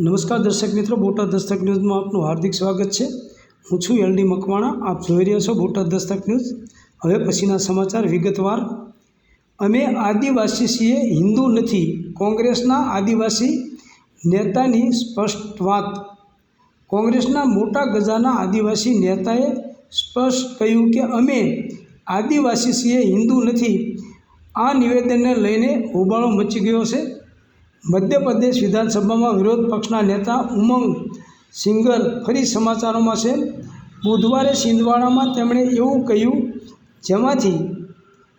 નમસ્કાર દર્શક મિત્રો, બોટાદ દસ્તક ન્યૂઝમાં આપનું હાર્દિક સ્વાગત છે. હું છું એલડી મકવાણા, આપ જોઈ રહ્યા છો બોટાદ દસ્તક ન્યૂઝ. હવે પછીના સમાચાર વિગતવાર. અમે આદિવાસી છીએ, હિન્દુ નથી. કોંગ્રેસના આદિવાસી નેતાની સ્પષ્ટ વાત કોંગ્રેસના મોટા ગજાના આદિવાસી નેતાએ સ્પષ્ટ કહ્યું કે અમે આદિવાસી છીએ, હિન્દુ નથી. આ નિવેદનને લઈને હોબાળો મચી ગયો છે. મધ્યપ્રદેશ વિધાનસભામાં વિરોધ પક્ષના નેતા ઉમંગ સિંગર ફરી સમાચારોમાં છે, બુધવારે છિંદવાડામાં તેમણે એવું કહ્યું, જેમાંથી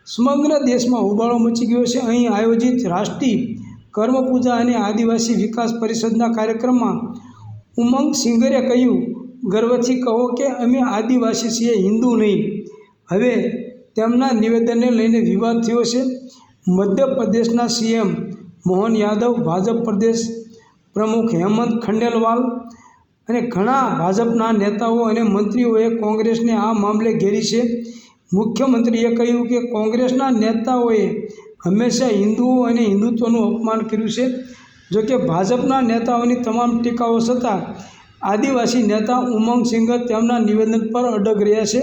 સમગ્ર દેશમાં હોબાળો મચી ગયો છે. અહીં આયોજિત રાષ્ટ્રીય કર્મપૂજા અને આદિવાસી વિકાસ પરિષદના કાર્યક્રમમાં ઉમંગ સિંગરે કહ્યું, ગર્વથી કહો કે અમે આદિવાસી છીએ, હિન્દુ નહીં. હવે તેમના નિવેદનને લઈને વિવાદ થયો છે. મધ્યપ્રદેશના સીએમ મોહન યાદવ ભાજપ પ્રદેશ પ્રમુખ હેમંત ખંડેલવાલ અને ઘણા ભાજપના નેતાઓ અને મંત્રીઓએ કોંગ્રેસને આ મામલે ઘેરી છે. મુખ્યમંત્રીએ કહ્યું કે કોંગ્રેસના નેતાઓએ હંમેશા હિન્દુઓ અને હિન્દુત્વનું અપમાન કર્યું છે. જોકે ભાજપના નેતાઓની તમામ ટીકાઓ છતાં આદિવાસી નેતા ઉમંગ સિંઘ તેમના નિવેદન પર અડગ રહ્યા છે.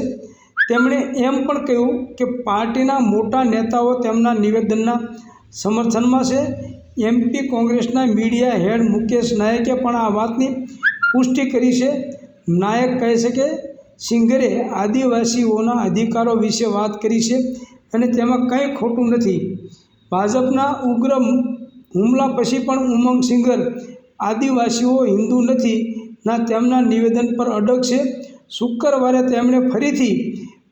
તેમણે એમ પણ કહ્યું કે પાર્ટીના મોટા નેતાઓ તેમના નિવેદનના સમર્થનમાં છે. એમપી કોંગ્રેસના મીડિયા હેડ મુકેશ નાયકે પણ આ વાતની પુષ્ટિ કરી છે. નાયક કહે છે કે સિંગરે આદિવાસીઓના અધિકારો વિશે વાત કરી છે અને તેમાં કંઈ ખોટું નથી. ભાજપના ઉગ્ર હુમલા પછી પણ ઉમંગ સિંગર આદિવાસીઓ હિન્દુ નથી, ના તેમના નિવેદન પર અડગ છે. શુક્રવારે તેમણે ફરીથી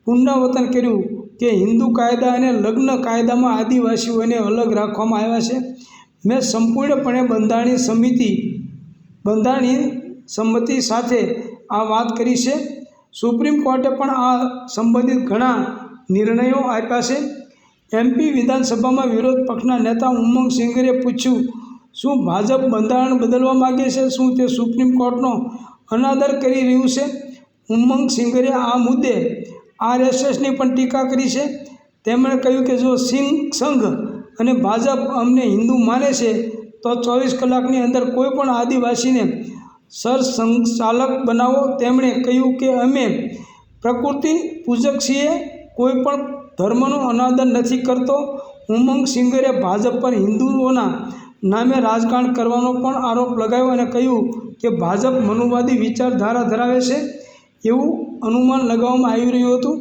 પુનરાવર્તન કર્યું. કે હિન્દુ કાયદા અને લગ્ન કાયદામાં આદિવાસીઓને અલગ રાખવામાં આવ્યા છે. મેં સંપૂર્ણપણે બંધારણીય સમિતિ, બંધારણીય સંમતિ સાથે આ વાત કરી છે. સુપ્રીમ કોર્ટે પણ આ સંબંધિત ઘણા નિર્ણયો આપ્યા છે. એમપી વિધાનસભામાં વિરોધ પક્ષના નેતા ઉમંગ સિંગરે પૂછ્યું, શું ભાજપ બંધારણ બદલવા માગે છે? શું તે સુપ્રીમ કોર્ટનો અનાદર કરી રહ્યું છે? ઉમંગ સિંગરે આ મુદ્દે આરએસએસની પણ ટીકા કરી છે. તેમણે કહ્યું કે જો સિંહ સંઘ અને ભાજપ અમને હિન્દુ માને છે, તો ચોવીસ કલાકની અંદર કોઈ પણ આદિવાસીને સરસંચાલક બનાવો. તેમણે કહ્યું કે અમે પ્રકૃતિ પૂજક છીએ, કોઈ પણ ધર્મનો અનાદર નથી કરતો. ઉમંગ સિંગરે ભાજપ પર હિન્દુઓના નામે રાજકારણ કરવાનો પણ આરોપ લગાવ્યો અને કહ્યું કે ભાજપ મનુવાદી વિચારધારા ધરાવે છે. એવું અનુમાન લગાવવામાં આવી રહ્યું હતું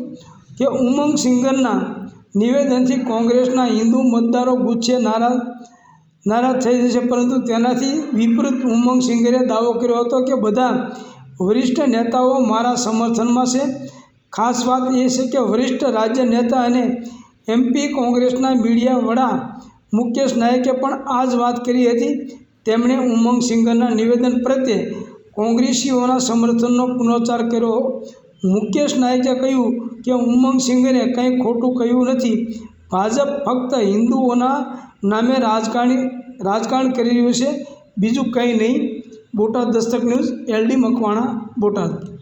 કે ઉમંગ સિંગરના નિવેદનથી કોંગ્રેસના હિન્દુ મતદારો ગુચ્છે નારાજ નારાજ થઈ જશે. પરંતુ તેનાથી વિપરીત ઉમંગ સિંગરે દાવો કર્યો હતો કે બધા વરિષ્ઠ નેતાઓ મારા સમર્થનમાં છે. ખાસ વાત એ છે કે વરિષ્ઠ રાજ્ય નેતા અને એમપી કોંગ્રેસના મીડિયા વડા મુકેશ નાયકે પણ આ જ વાત કરી હતી. તેમણે ઉમંગ સિંગરના નિવેદન પ્રત્યે કોંગ્રેસીઓના સમર્થનનો પુનરોચ્ચાર કર્યો. મુકેશ નાયકે કહ્યું કે ઉમંગ સિંઘને કંઈ ખોટું કહ્યું નથી. ભાજપ ફક્ત હિન્દુઓના નામે રાજકારણી રાજકારણ કરી રહ્યું છે. બીજું કંઈ નહીં. Botad Dastak news, LD Makwana, Botad.